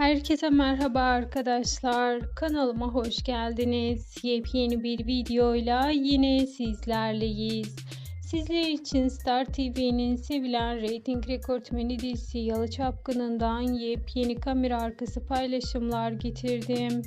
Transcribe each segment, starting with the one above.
Herkese merhaba arkadaşlar. Kanalıma hoş geldiniz. Yepyeni bir videoyla yine sizlerleyiz. Sizler için Star TV'nin sevilen reyting rekortmeni dizisi Yalı Çapkını'ndan yepyeni kamera arkası paylaşımlar getirdim.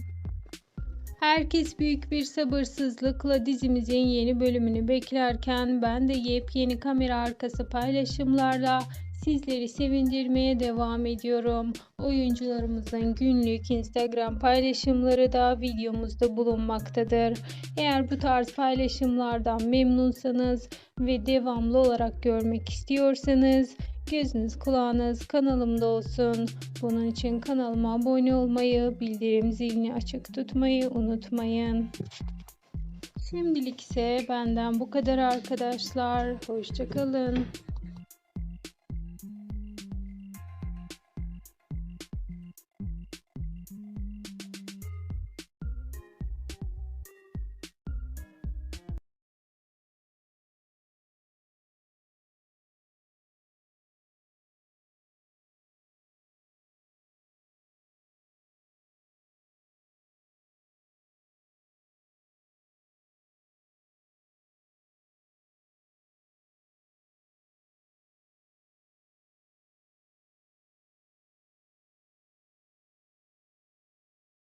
Herkes büyük bir sabırsızlıkla dizimizin yeni bölümünü beklerken ben de yepyeni kamera arkası paylaşımlarla sizleri sevindirmeye devam ediyorum. Oyuncularımızın günlük Instagram paylaşımları da videomuzda bulunmaktadır. Eğer bu tarz paylaşımlardan memnunsanız ve devamlı olarak görmek istiyorsanız gözünüz kulağınız kanalımda olsun. Bunun için kanalıma abone olmayı, bildirim zilini açık tutmayı unutmayın. Şimdilik ise benden bu kadar arkadaşlar. Hoşçakalın.